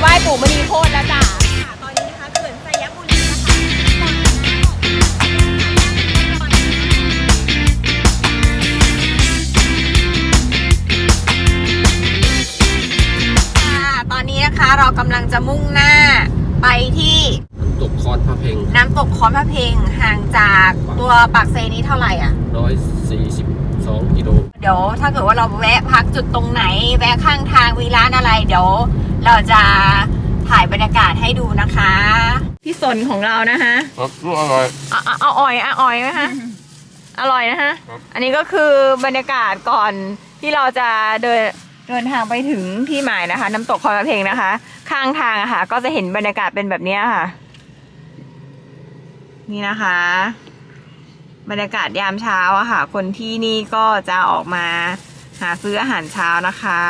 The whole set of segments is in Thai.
ไปไหว้ปู่มณีโคตรแล้วจ้ะตอนนี้นะคะเขื่อนสยบุรีนะคะค่ะตอนนี้นะคะเรากำลังจะมุ่งหน้าไปที่ตกคอนพระเพงน้ำตกคอนพระเพงห่างจากตัวปากเซนี้เท่าไหร่อะ ร้อยสี่สิบสองกิโล เดี๋ยวถ้าเกิดว่าเราแวะพักจุดตรงไหน แวะข้างทางมีร้านอะไร เดี๋ยว เราจะถ่ายบรรยากาศให้ดูนะคะที่สนของเรานะคะครับรู้อร่อยเอาเอาเอาอ่อยเอาอ่อยไหมคะอร่อยนะคะครับอันนี้ก็คือบรรยากาศก่อนที่เราจะเดินเดินทางไปถึงที่หมายนะคะ น้ำตกคอยพระเพงนะคะ ข้างทางอะค่ะ ก็จะเห็นบรรยากาศเป็นแบบเนี้ยค่ะ นี่นะคะ บรรยากาศยามเช้าอะค่ะ คนที่นี่ก็จะออกมาหาซื้ออาหารเช้านะคะ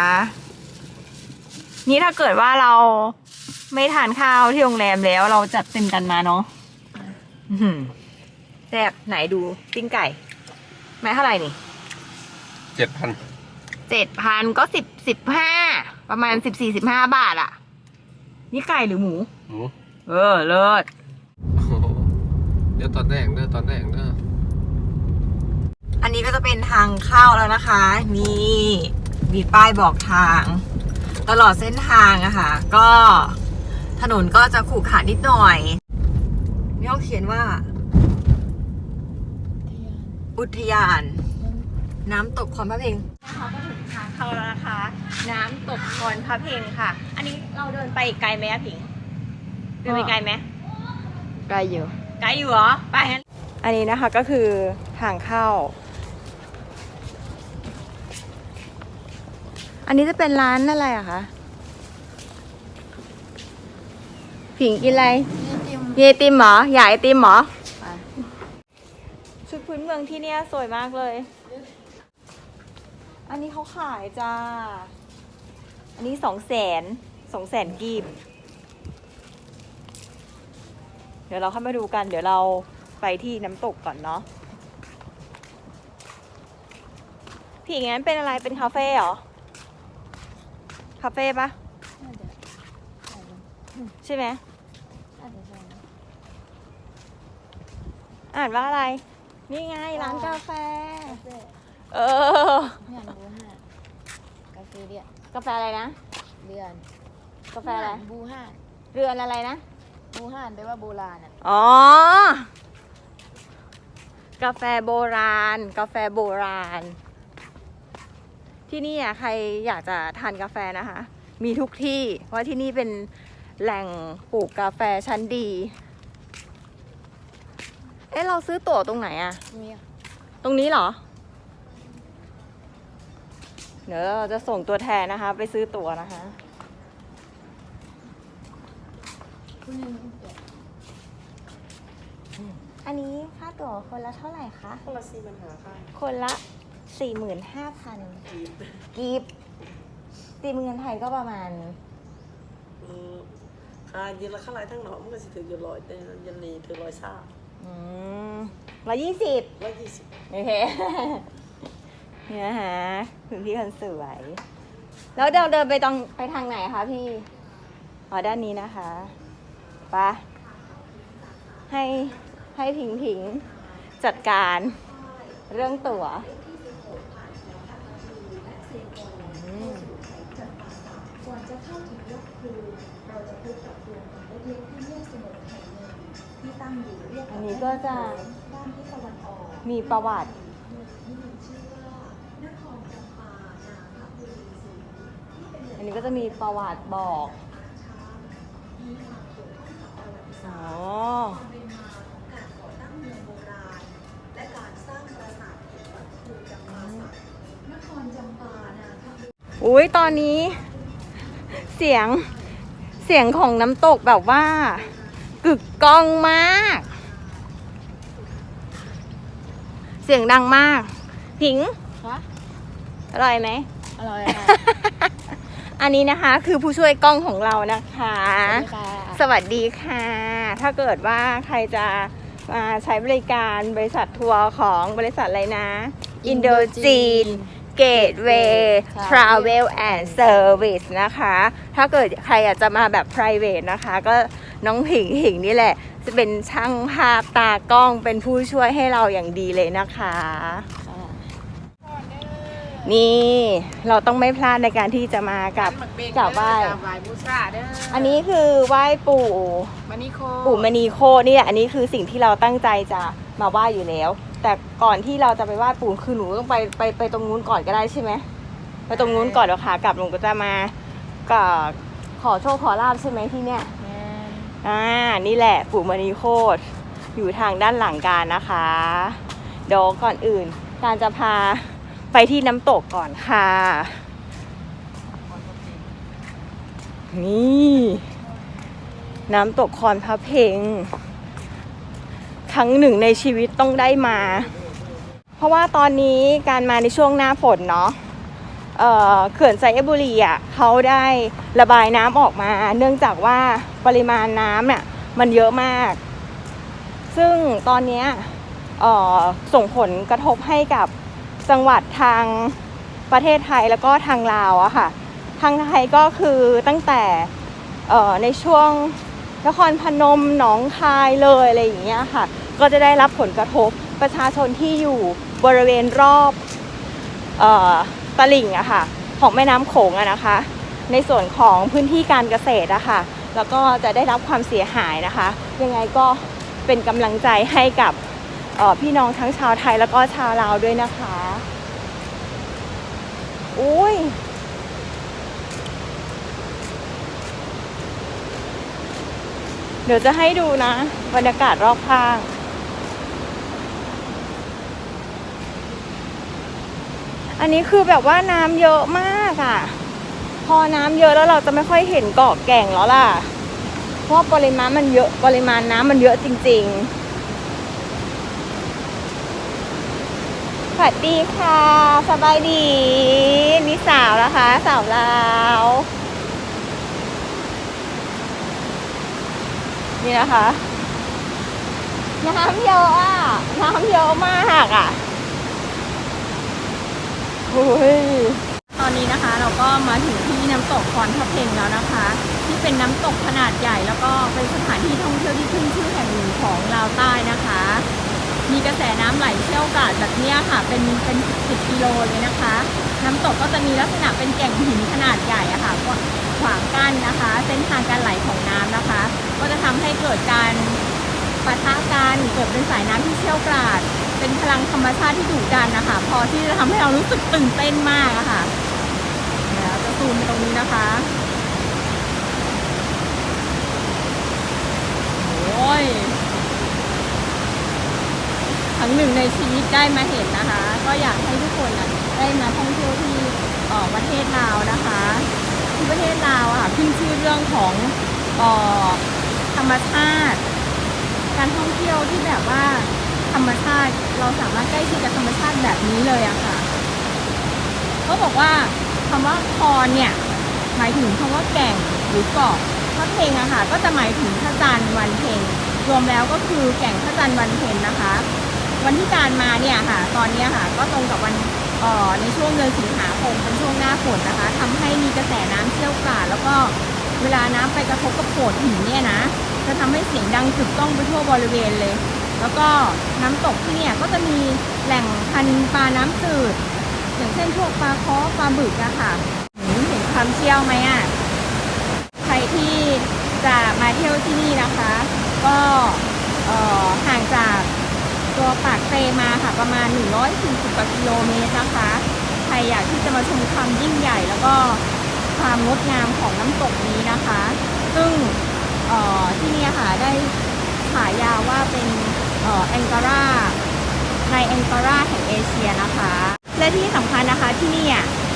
นี่ถ้าเกิดว่าเราไม่ทานข้าวที่โรงแรมแล้วเราจัดเต็มกันมาเนาะอื้อหือแซ่บไหนดูปิ้งไก่ ไม้เท่าไหร่นี่เจ็ดพันเจ็ดพันก็สิบสิบห้าประมาณสิบสี่สิบห้าบาทอะนี่ไก่หรือหมู หมูเออ เลิศโอ้โหเดี๋ยวตอนแรกเด้อตอนแรกเด้ออันนี้ก็จะเป็นทางเข้าแล้วนะคะ นี่มีป้ายบอกทาง ตลอดเส้นทางอะค่ะ ก็ถนนก็จะขรุขระนิดหน่อยนี่เขาเขียนว่า อุทยาน น้ำตกคอนพระเพงนะคะก็ถึงทางเข้าแล้วนะคะ น้ำตกคอนพระเพงค่ะ อันนี้เราเดินไปอีกไกลไหมอะผิงเดินไปไกลไหมไกลอยู่ไกลอยู่เหรอไปงั้นอันนี้นะคะก็คือทางเข้า อันนี้จะเป็นร้านอะไรอะคะผิงกินอะไรเยติมเหรออยากไอติมเหรอชุดพื้นเมืองที่เนี่ยสวยมากเลย อันนี้เขาขายจ้า อันนี้สองแสนสองแสนกีบ เดี๋ยวเราเข้ามาดูกัน เดี๋ยวเราไปที่น้ำตกก่อนเนาะพี่งั้นเป็นอะไรเป็นคาเฟ่เหรอ คาเฟ่ปะใช่ไหมอ่านว่าอะไร นี่ไงร้านกาแฟ เอองานบูห้าก็คือเรียกกาแฟอะไรนะเรือน กาแฟอะไรบูห้าเรือนอะไรนะบูห้าแปลว่าโบราณอะอ๋อกาแฟโบราณ กาแฟโบราณ ที่นี่อะใครอยากจะทานกาแฟนะคะ มีทุกที่เพราะที่นี่เป็นแหล่งปลูกกาแฟชั้นดี เอ๊ะเราซื้อตั๋วตรงไหนอะมีอะตรงนี้เหรอ เดี๋ยวเราจะส่งตัวแทนนะคะ ไปซื้อตั๋วนะคะ คุณหนึ่งอันนี้ค่าตั๋วคนละเท่าไหร่คะ คนละสี่ปัญหาค่ะ คนละ สี่หมื่นห้าพันกีบตีเป็นเงินไทยก็ประมาณอืมค่ะยืนละข้างไรทั้งหนอมันก็สิถึงอยู่ร้อยแต่ยันนีถึงร้อยสามอืมร้อยยี่สิบร้อยยี่สิบโอเคเนี่ยนะฮะคุณพี่คนสวย แล้วเราเดินไปตรงไปทางไหนคะพี่ อ๋อด้านนี้นะคะไปะให้ให้ผิงผิงจัดการเรื่องตั๋ว นนี้ก็จะมีประวัติอันนี้ก็จะมีประวัติบอกอ๋ออุ้ยตอนนี้ เสียงเสียงของน้ำตกแบบว่า กึกก้องมาก เสียงดังมาก ผิง คะอร่อยไหม อร่อยค่ะอันนี้นะคะคือผู้ช่วยกล้องของเรานะคะ ค่ะสวัสดีค่ะ ถ้าเกิดว่าใครจะมาใช้บริการบริษัททัวร์ของบริษัทอะไรนะ อินโดจีนเ Gateway ใช่ Travel and Service นะคะ ถ้าเกิดใครอยากจะมาแบบ private นะคะ ก็น้องหิงหิงนี่แหละ จะเป็นช่างภาพตากล้องเป็นผู้ช่วยให้เราอย่างดีเลยนะคะค่ะนี่เราต้องไม่พลาดในการที่จะมากับกราบไหว้ไหว้บูชาเด้ออันนี้คือไหว้ปู่มานิโคปู่มณีโคนี่แหละอันนี้คือสิ่งที่เราตั้งใจจะมาไหว้อยู่แล้ว แต่ก่อนที่เราจะไปไหว้ปู่คือหนูต้องไปไปไปตรงนู้นก่อนก็ได้ใช่ไหมไปตรงนู้นก่อนแล้วค่ะกลับหนูก็จะมาก็ขอโชคขอลาบใช่ไหมที่เนี่ยอ่านี่แหละปู่มณีโคตรอยู่ทางด้านหลังการนะคะเดี๋ยวก่อนอื่น การจะพาไปที่น้ำตกก่อนค่ะ นี่ น้ำตกคอนพระเพง ครั้งหนึ่งในชีวิตต้องได้มา เพราะว่าตอนนี้การมาในช่วงหน้าฝนเนาะเขื่อนไซเอบุรีอะเขาได้ระบายน้ำออกมา เนื่องจากว่าปริมาณน้ำเนี่ยมันเยอะมาก ซึ่งตอนนี้ส่งผลกระทบให้กับจังหวัดทางประเทศไทยแล้วก็ทางลาวอะค่ะ ทางไทยก็คือตั้งแต่ในช่วงนครพนมหนองคายเลยอะไรอย่างเงี้ยค่ะ ก็จะได้รับผลกระทบประชาชนที่อยู่บริเวณรอบออตลิ่งอะค่ะของแม่น้ำโขงอะนะคะ ในส่วนของพื้นที่การเกษตรอะค่ะแล้วก็จะได้รับความเสียหายนะคะ ยังไงก็เป็นกำลังใจให้กับออพี่น้องทั้งชาวไทยแล้วก็ชาวลาวด้วยนะคะอุ้ยเดี๋ยวจะให้ดูนะ บรรยากาศรอบข้าง อันนี้คือแบบว่าน้ำเยอะมากอะ่ะ พอน้ำเยอะแล้วเราจะไม่ค่อยเห็นเกาะแก่งแล้วล่ะ เพราะปริมาณมันเยอะปริมาณน้ำมันเยอะจริง ๆ สวัสดีค่ะ สบายดีนี่สาวนะคะ สาวลาวนี่นะคะ น้ำเยอะอะ น้ำเยอะมากอะ โอ้ยตอนนี้นะคะเราก็มาถึงที่น้ำตกคอนทะเพงแล้วนะคะ ที่เป็นน้ำตกขนาดใหญ่แล้วก็เป็นสถานที่ท่องเที่ยวที่ขึ้นชื่อแห่งหนึ่งของลาวใต้นะคะ มีกระแสน้ำไหลเชี่ยวกราดแบบเนี้ยค่ะ เป็นเป็นสิบกิโลเลยนะคะ น้ำตกก็จะมีลักษณะเป็นแก่งหินขนาดใหญ่อะค่ะขวางกั้นนะคะ เส้นทางการไหลของน้ำนะคะ ก็จะทำให้เกิดการปะทะกันเกิดเป็นสายน้ำที่เชี่ยวกราด เป็นพลังธรรมชาติที่ดุดันนะคะ พอที่จะทำให้เรารู้สึกตื่นเต้นมากอะค่ะเดี๋ยวจะซูมไปตรงนี้นะคะโอ้ยครั้งหนึ่งในชีวิตได้มาเห็นนะคะ ก็อยากให้ทุกคนน่ะได้มาท่องเที่ยวที่เอ่อประเทศลาวนะคะที่ประเทศลาวอะค่ะขึ้นชื่อเรื่องของเอ่อธรรมชาติ การท่องเที่ยวที่แบบว่า ธรรมชาติ เราสามารถใกล้ชิดกับธรรมชาติแบบนี้เลยอะค่ะเขาบอกว่าคำว่าคอนเนี่ยหมายถึงคำว่าแก่งหรือเกาะพระเพงอะค่ะก็จะหมายถึงพระจันทร์วันเพ็ญรวมแล้วก็คือแก่งพระจันทร์วันเพ็ญนะคะ วันที่การมาเนี่ยค่ะ ตอนนี้ค่ะก็ตรงกับวันออในช่วงเดือนสิงหาคมเป็นช่วงหน้าฝนนะคะทำให้มีกระแสน้ำเชี่ยวกราดแล้วก็เวลาน้ำไปกระทบกับโขดหินเนี่ยนะ จะทำให้เสียงดังกึกก้องไปทั่วบริเวณเลย แล้วก็น้ำตกที่เนี่ยก็จะมีแหล่งพันธุ์ปลาน้ำจืด อย่างเช่นพวกปลาเคาะปลาบึกอะค่ะเห็นความเชี่ยวไหมอะใครที่จะมาเที่ยวที่นี่นะคะ ก็ห่างจากตัวปากเซมาค่ะประมาณ 140กว่ากิโลเมตรนะคะใครอยากที่จะมาชมความยิ่งใหญ่ แล้วก็ความงดงามของน้ำตกนี้นะคะ ซึ่งที่นี่ค่ะได้ฉายาว่าเป็น แองการาในแองการาแห่งเอเชียนะคะ และที่สำคัญนะคะที่นี่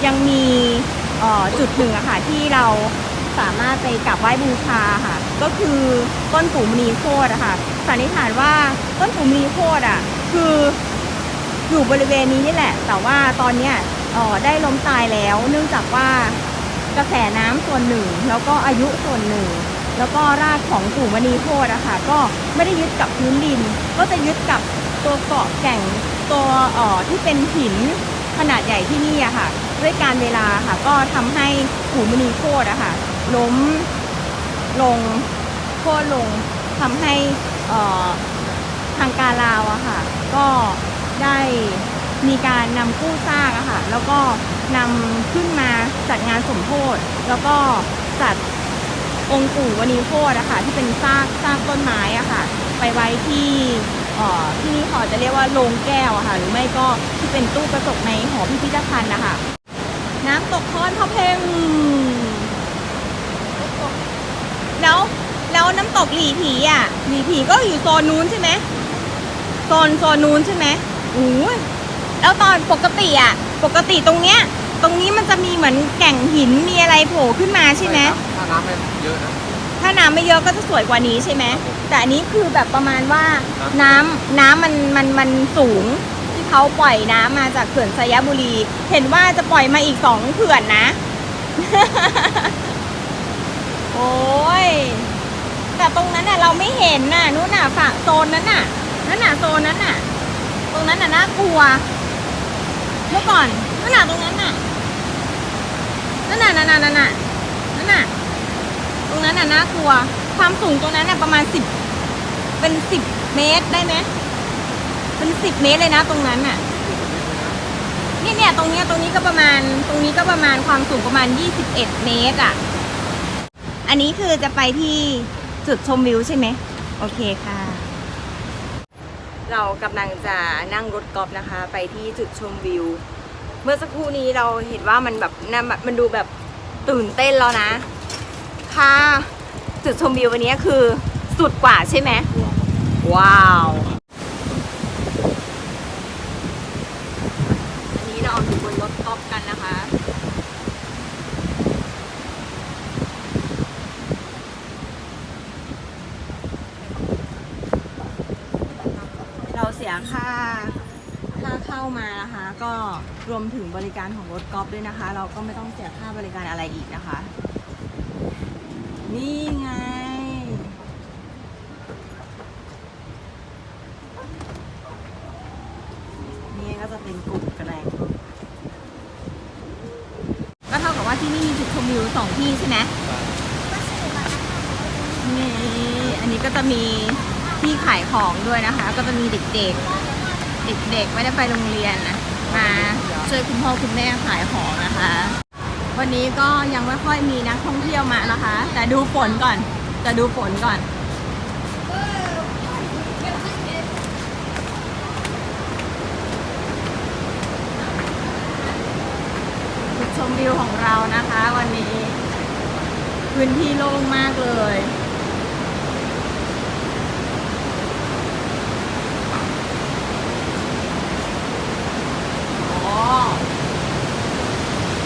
ยังมีออจุดหนึ่งอะค่ะที่เราสามารถไปกราบไหว้บูชาค่ะ ก็คือต้นปู่มณีโคตรอะค่ะสันนิษฐานว่าต้นปู่มณีโคตรอะคืออยู่บริเวณนี้นี่แหละ แต่ว่าตอนเนี้ยออได้ล้มตายแล้ว เนื่องจากว่ากระแสน้ำส่วนหนึ่ง แล้วก็อายุส่วนหนึ่ง แล้วก็รากของปู่มณีโคตรอะค่ะก็ไม่ได้ยึดกับพื้นดิน ก็จะยึดกับตัวเกาะแก่งตัวเอ่อที่เป็นหินขนาดใหญ่ที่นี่อะค่ะ ด้วยการเวลาค่ะ ก็ทำให้ปู่มณีโคตรอะค่ะล้มลงโค่นลงทำให้เอ่อทางการลาวอะค่ะ ก็ได้มีการนำกู้ซากอะค่ะ แล้วก็นำขึ้นมาจัดงานสมโพธิแล้วก็จัด องค์ปู่วณีโคตรอะค่ะที่เป็นซากซากต้นไม้อะค่ะ ไปไว้ที่ที่นี่เขาจะเรียกว่าโรงแก้วอะค่ะ หรือไม่ก็ที่เป็นตู้กระจกในหอพิพิธภัณฑ์นะคะน้ำตกคอนพระเพงแล้วแล้วน้ำตกหลีผีอะหลีผีก็อยู่โซนนู้นใช่ไหมโซนโซนนู้นใช่ไหมโอ้ยแล้วตอนปกติอะ ปกติตรงเนี้ย ตรงนี้มันจะมีเหมือนแก่งหินมีอะไรโผล่ขึ้นมาใช่ไหมถ้าน้ำไม่เยอะนะ ถ้าน้ำไม่เยอะก็จะสวยกว่านี้ใช่ไหมครับผมแต่อันนี้คือแบบประมาณว่าครับน้ำน้ำมันมันมันสูงที่เขาปล่อยน้ำมาจากเขื่อนสยบุรี เห็นว่าจะปล่อยมาอีกสองเขื่อนนะ โอ้ยแต่ตรงนั้นน่ะเราไม่เห็นน่ะนู่นน่ะฝั่งโซนนั้นน่ะนั่นน่ะโซนนั้นน่ะ ตรงนั้นน่ะน่ากลัว เมื่อก่อนนั่นน่ะตรงนั้นน่ะ นั่นน่ะนั่นน่ะนั่นน่ะนั่นน่ะตรงนั้นน่ะน่ากลัว ความสูงตรงนั้นน่ะประมาณสิบเป็นสิบเมตรได้ไหมเป็นสิบเมตรเลยนะตรงนั้นน่ะนี่เนี่ยตรงเนี้ยตรงนี้ก็ประมาณตรงนี้ก็ประมาณความสูงประมาณ 21 เมตรอะ อันนี้คือจะไปที่จุดชมวิวใช่ไหมโอเคค่ะ เรากำลังจะนั่งรถกอล์ฟนะคะ ไปที่จุดชมวิว เมื่อสักครู่นี้เราเห็นว่ามันแบบน่ามันดูแบบตื่นเต้นแล้วนะ ค่ะ จุดชมวิววันนี้คือสุดกว่าใช่ไหม ว้าวอันนี้เราอยู่บนรถกอล์ฟกันนะคะ เราเสียค่าค่าเข้ามานะคะก็ รวมถึงบริการของรถกอล์ฟด้วยนะคะ เราก็ไม่ต้องเสียค่าบริการอะไรอีกนะคะ นี่ไง นี่ก็จะเป็นกลุ่มแกรงก็เท่ากับว่าที่นี่มีจุดชมวิวสองที่ใช่ไหมนี่อันนี้ก็จะมีที่ขายของด้วยนะคะ ก็จะมีเด็กๆ เด็กๆ ไม่ได้ไปโรงเรียนนะ มาช่วยคุณพ่อคุณแม่ขายของนะคะ วันนี้ก็ยังไม่ค่อยมีนักท่องเที่ยวมานะคะ แต่ดูฝนก่อนจะดูฝนก่อน ชมวิวของเรานะคะวันนี้ พื้นที่โล่งมากเลย อ๋อ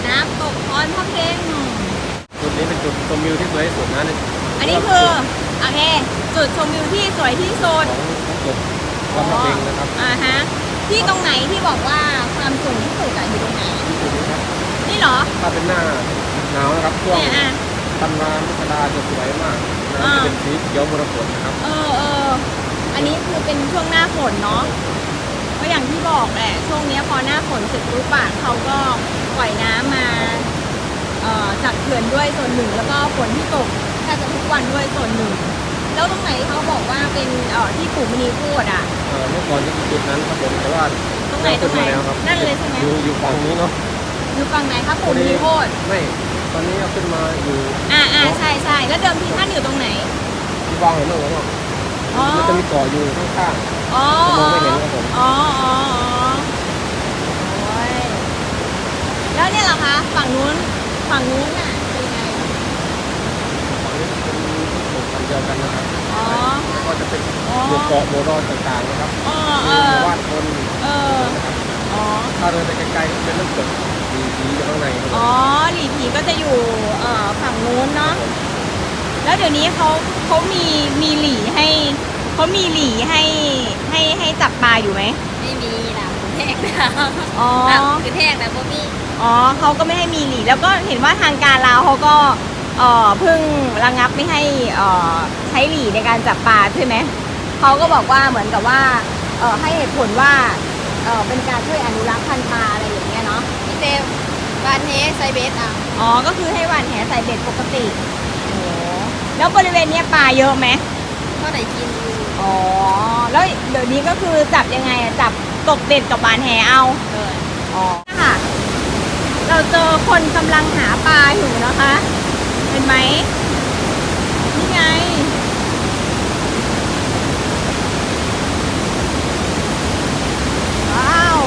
น้ำตกคอนพระเพ็ง จุดนี้เป็นจุด ชมวิวที่สวยที่สุดนะในอันนี้คือโอเคจุดชมวิวที่สวยที่สุดของน้ำตกวัดพระเพ็งนะครับอ่าฮะที่ตรงไหนที่บอกว่าความสูงที่สุดอะอยู่ตรงไหนจุดนี้ครับนี่เหรอถ้าเป็นหน้าหนาวนะครับช่วงเนี่ยอะ ธันวาคมกราจะสวยมากอ่า น้ำจะเป็นสีเขียวมรกตนะครับเออเอออันนี้คือเป็นช่วงหน้าฝนเนาะก็อย่างที่บอกแหละช่วงเนี้ยพอหน้าฝนเสร็จปุ๊บอะเขาก็ปล่อยน้ำมาเอ่อ จากเขื่อนด้วยส่วนหนึ่ง แล้วก็ฝนที่ตกแทบจะทุกวันด้วยส่วนหนึ่ง แล้วตรงไหนเขาบอกว่าเป็นเอ่อที่ปู่มณีพูดอะ เอ่อเมื่อก่อนจะเป็นจุดนั้นครับผมแต่ว่าตรงไหนตรงไหนขึ้มาแล้วครับนั่นเลยใช่ไหม อยู่อยู่ฝั่งนี้เนาะอยู่ฝั่งไหนคะปู่มณีพูดไม่ตอนนี้เอาขึ้นมาอยู่อ่าอ่าใช่ใช่แล้วเดิมทีท่านอยู่ตรงไหนที่วางเห็นไหมครับอ๋อมันจะมีเกาะอยู่ข้าง อ๋อๆมองไม่เห็นครับผม อ๋ออ๋ออ๋อโอ้ยแล้วเนี่ยเหรอคะฝั่งนู้น ฝั่งนู้นน่ะเป็นยังไง ฝั่งนี้เป็นที่ปลูกพันธุ์เดียวกันนะครับอ๋อ แล้วก็จะเป็นอ๋อหมู่เกาะโบรอนต่างๆนะครับอ๋อเอมีอมู่บ้านคนเออนะครับอ๋อ ถ้าเดินไปไกลๆก็เป็นน้ำตกมีสีอยู่ข้างในครับอ๋อหลีผีก็จะอยู่เอ่อฝั่งนู้นเนาะ แล้วเดี๋ยวนี้เขาเขามีมีหลีให้เขามีหลีให้ให้ให้จับปลาอยู่ไหมไม่มีนะ หลังแทกนะอ๋อหลังคือแทกนะพวกนี้อ๋อเขาก็ไม่ให้มีหลีแล้วก็เห็นว่าทางการลาวเขาก็เอ่อเพิ่งระงับไม่ให้เอ่อใช้หลีในการจับปลาใช่ไหมเขาก็บอกว่าเหมือนกับว่าเอ่อให้เหตุผลว่าเอ่อเป็นการช่วยอนุรักษ์พันธุ์ปลาอะไรอย่างเงี้ยเต็มบ้านเฮไซเบสอะอ๋อก็คือให้หวานแหใส่เบ็ดปกติโอ้แล้วบริเวณเนี้ยปลาเยอะไหมก็ได้กินอยู่อ๋อแล้วเดี๋ยวนี้ก็คือจับยังไงอะจับ ตกเบ็ดกับหวานแหเอาเลยอ๋อค่ะ เราเจอคนกำลังหาปลาอยู่นะคะ เห็นไหมนี่ไง ว้าว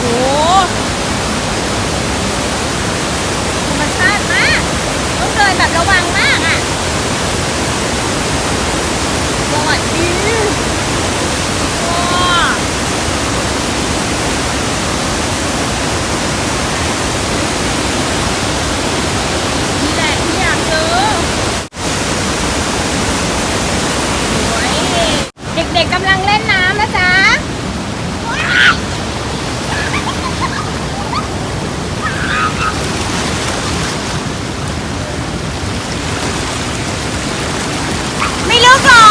โอ้ธรรมชาติมาก ต้องเดินแบบระวังมากอะสวัสดีว้านี่แหละที่อยากเจอโอ้ยเด็กๆกำลังเล่นน้ำนะจ๊ะ ไม่ลึกเหรอ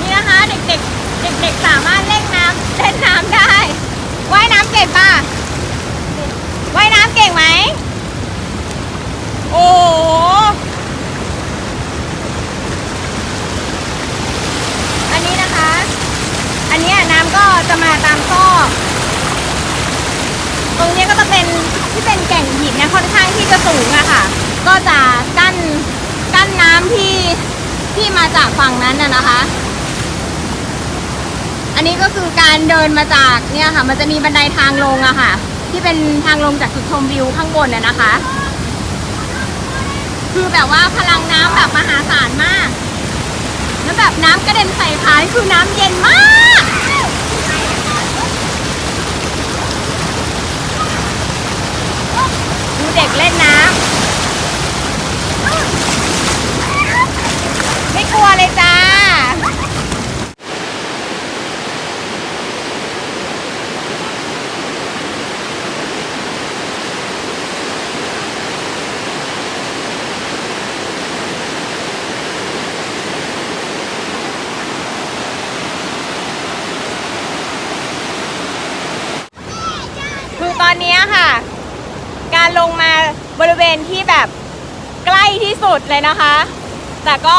นี่นะคะเด็กๆ เด็กๆ สามารถเล่นน้ำเล่นน้ำได้ ว่ายน้ำเก่งป่ะ ว่ายน้ำเก่งไหม โอ้โหอันนี้นะคะ อันเนี้ยน้ำก็จะมาตามซอก ตรงนี้ก็จะเป็นที่เป็นแก่งหินเนี่ยค่อนข้างที่จะสูงอะค่ะ ก็จะกั้นกั้นน้ำที่ที่มาจากฝั่งนั้นน่ะนะคะ อันนี้ก็คือการเดินมาจากเนี่ยค่ะ มันจะมีบันไดทางลงอะค่ะ ที่เป็นทางลงจากจุดชมวิวข้างบนน่ะนะคะ คือแบบว่าพลังน้ำแบบมหาศาลมาก แล้วแบบน้ำกระเด็นใส่ขานี่คือน้ำเย็นมากดูเด็กเล่นน้ำไม่กลัวเลยจ้า คือตอ นเนี้ยค่ะ การลงมาบริเวณที่แบบใกล้ที่สุดเลยนะคะ แต่ก็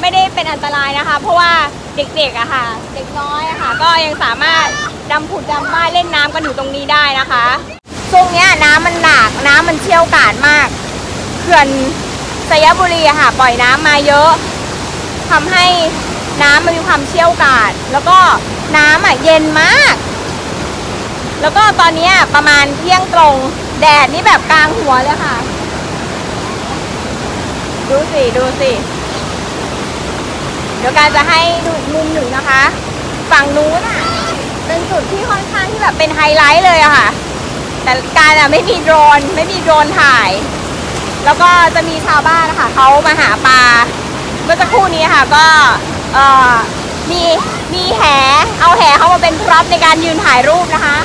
ไม่ได้เป็นอันตรายนะคะ เพราะว่าเด็กๆอะค่ะ เด็กน้อยอะค่ะ ก็ยังสามารถดำผุดดำว่าเล่นน้ำกันอยู่ตรงนี้ได้นะคะช่วงเนี้ยน้ำมันหลากน้ำมันเชี่ยวกราดมากเขื่อนสยบุรีอะค่ะ ปล่อยน้ำมาเยอะทำให้น้ำมันมีความเชี่ยวกราด แล้วก็น้ำอะเย็นมาก แล้วก็ตอนนี้ประมาณเที่ยงตรงแดดนี่แบบกลางหัวเลยค่ะ ดูสิดูสิเดี๋ยวการจะให้ดูมุมหนึ่งนะคะ ฝั่งนู้นอะ เป็นจุดที่ค่อนข้างที่แบบเป็นไฮไลท์เลยอะค่ะ แต่การอะไม่มีโดรนไม่มีโดรนถ่าย แล้วก็จะมีชาวบ้านนะคะเขามาหาปลาเมื่อสักครู่นี้ค่ะก็เอ่อมีมีแหเอาแหเขามาเป็นพร็อพในการยืนถ่ายรูปนะคะ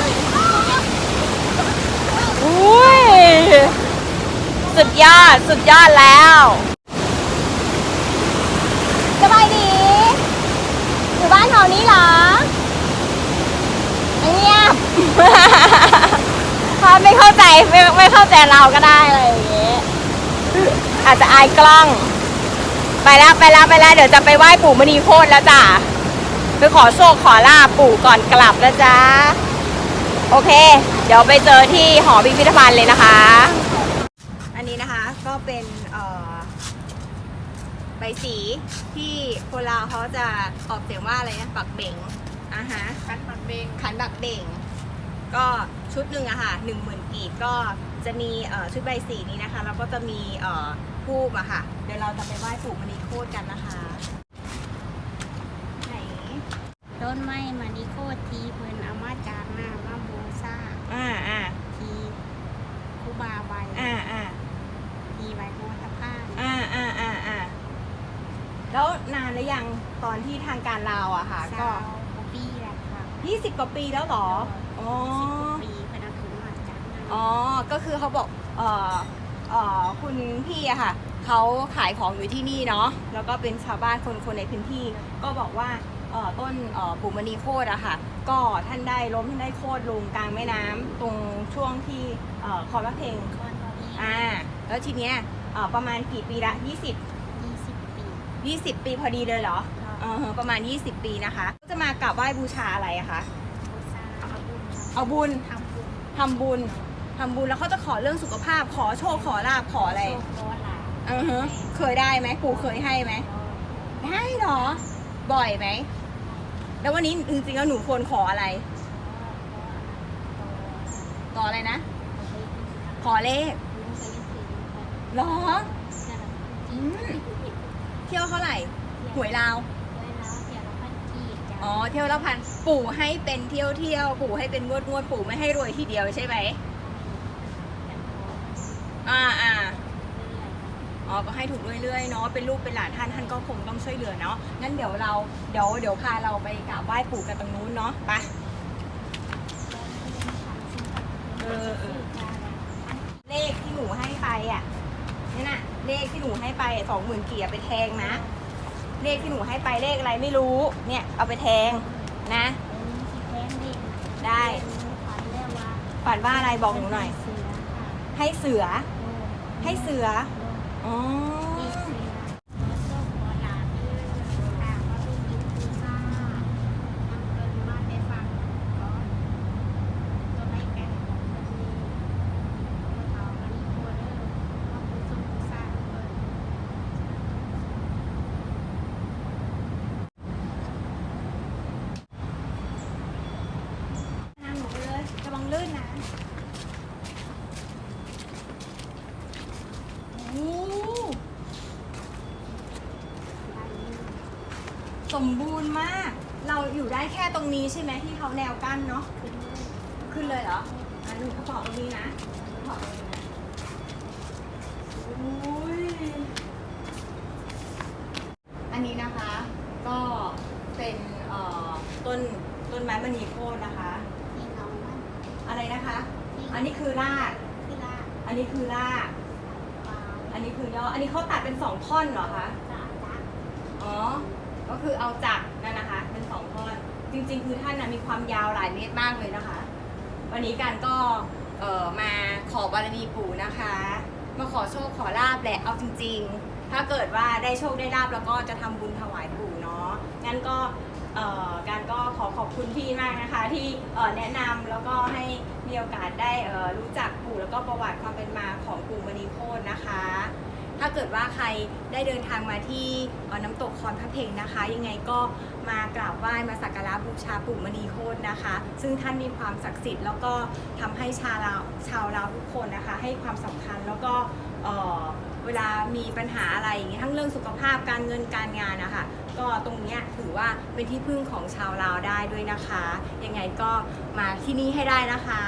อุ้ย สุดยอด สุดยอดแล้วสบายดี อยู่บ้านแถวนี้เหรอเงียบเขาไม่เข้าใจไม่ไม่เข้าใจเราก็ได้อะไรอย่างเงี้ยอาจจะอายกล้อง ไปแล้วไปแล้วไปแล้วเดี๋ยวจะไปไหว้ปู่มณีโคตรแล้วจ้ะไปขอโชคขอลาบปู่ก่อนกลับแล้วจ้า โอเค เดี๋ยวไปเจอที่หอพิพิธภัณฑ์เลยนะคะ อันนี้นะคะก็เป็นเอ่อใบสีที่คนลาวเขาจะออกเสียงว่าอะไรนะปักเบ่งอะฮะคันมันเบงขันบักเบ่ง ก็ชุดหนึ่งอะค่ะหนึ่งหมื่นกีบก็จะมีเอ่อชุดใบสีนี้นะคะ แล้วก็จะมีเอ่อทูบอะค่ะ เดี๋ยวเราจะไปไหว้ปู่มณีโคตรกันนะคะ ไหนต้นไม้มานิโคตรทีเพิ่นเอามาจากหน้ามาบูซา อ่าอ่าทีคูบาไวอ่าอ่าทีไวโฮตพานอ่าอ่าอ่าอ่าแล้วนานหรือยังตอนที่ทางการลาวอะค่ะซาก็วบูบี้แหละค่ะ20กว่าปีแล้วเหรออ๋อปีเพิ่นเอาขึ้นมาจากน้ำอ๋อก็คือเขาบอกเอ่อเอ่อคุณพี่อะค่ะเขาขายของอยู่ที่นี่เนาะแล้วก็เป็นชาวบ้านคนคนในพื้นที่ก็บอกว่า เอ่อต้นเอ่อปู่มณีโคตรอะค่ะ ก็ท่านได้ล้มท่านได้โคตรลงกลางแม่น้ำตรงช่วงที่เอ่อคลองพระเพลงคอนบอดี้อ่าแล้วทีเนี้ยเอ่อประมาณกี่ปีละ 20 ยี่สิบปี20 ปีพอดีเลยเหรอเออประมาณ 20 ปีนะคะ จะมากราบไหว้บูชาอะไรอะคะบูชาเอาบุญเอาบุญทำบุญทำบุญทำบุญแล้วเขาจะขอเรื่องสุขภาพขอโชคขอลาบขออะไรโชคขอลาภอือฮะเคยได้ไหมปู่เคยให้ไหม ได้เหรอ บ่อยไหม แล้ววันนี้จริงๆแล้วหนูควรขออะไร ขออะไรนะ ขอเลขเหรออืมเที่ยวเท่าไหร่ หวยลาว อ๋อ เที่ยวละพัน ปู่ให้เป็นเที่ยวเที่ยว ปู่ให้เป็นงวดงวด ปู่ไม่ให้รวยทีเดียวใช่ไหม อ่าอ่า อ๋อก็ให้ถูกเรื่อยๆเนาะเป็นลูกเป็นหลานท่านท่านก็คงต้องช่วยเหลือเนาะงั้นเดี๋ยวเราเดี๋ยวเดี๋ยวพาเราไปกราบไหว้ปู่กันตรงนู้นเนาะไปเออเออเลขที่หนูให้ไปอะนี่น่ะเลขที่หนูให้ไปสองหมื่นกี่อะไปแทงนะ เลขที่หนูให้ไปเลขอะไรไม่รู้เนี่ยเอาไปแทงนะ ได้ฝันว่าอะไรบอกหนูหน่อย ให้เสือให้เสือ อ๋อ ทางหนูไปเลยระวังลื่นนะโอ้ สมบูรณ์มาก เราอยู่ได้แค่ตรงนี้ใช่ไหมที่เขาแนวกั้นเนาะ ขึ้นเลยเหรออะหนูขอตรงนี้นะขอตรงนี้นะโอ้ยอันนี้นะคะ ก็เป็นเอ่อต้นต้นไม้มณีโคตรนะคะอะไรนะคะ อันนี้คือรากอันนี้คือรากอันนี้คือยอดอันนี้เขาตัดเป็นสองท่อนเหรอคะอ๋อ ก็คือเอาจากนั่นนะคะเป็นสองท่อน จริง ๆ คือท่านนะมีความยาวหลายเมตรมากเลยนะคะ วันนี้กันก็เอ่อมาขอบารมีปู่นะคะ มาขอโชคขอลาบแหละเอาจริง ๆ ถ้าเกิดว่าได้โชคได้ลาบแล้วก็จะทำบุญถวายปู่เนาะงั้นก็เอ่อการก็ขอขอบคุณพี่มากนะคะ ที่เอ่อแนะนำแล้วก็ให้มีโอกาสได้เอ่อรู้จักปู่แล้วก็ประวัติความเป็นมาของปู่มณีโคตรนะคะ ถ้าเกิดว่าใครได้เดินทางมาที่อน้ำตกคอนพระเพงนะคะ ยังไงก็มากราบไหว้มาสักการะบูชาปู่มณีโคตรนะคะ ซึ่งท่านมีความศักดิ์สิทธิ์แล้วก็ทำให้ชาวลาวชาวลาวทุกคนนะคะ ให้ความสำคัญแล้วก็เออเวลามีปัญหาอะไรอย่างเงี้ยทั้งเรื่องสุขภาพการเงินการงานนะคะก็ตรงนี้ถือว่าเป็นที่พึ่งของชาวลาวได้ด้วยนะคะ ยังไงก็มาที่นี่ให้ได้นะคะ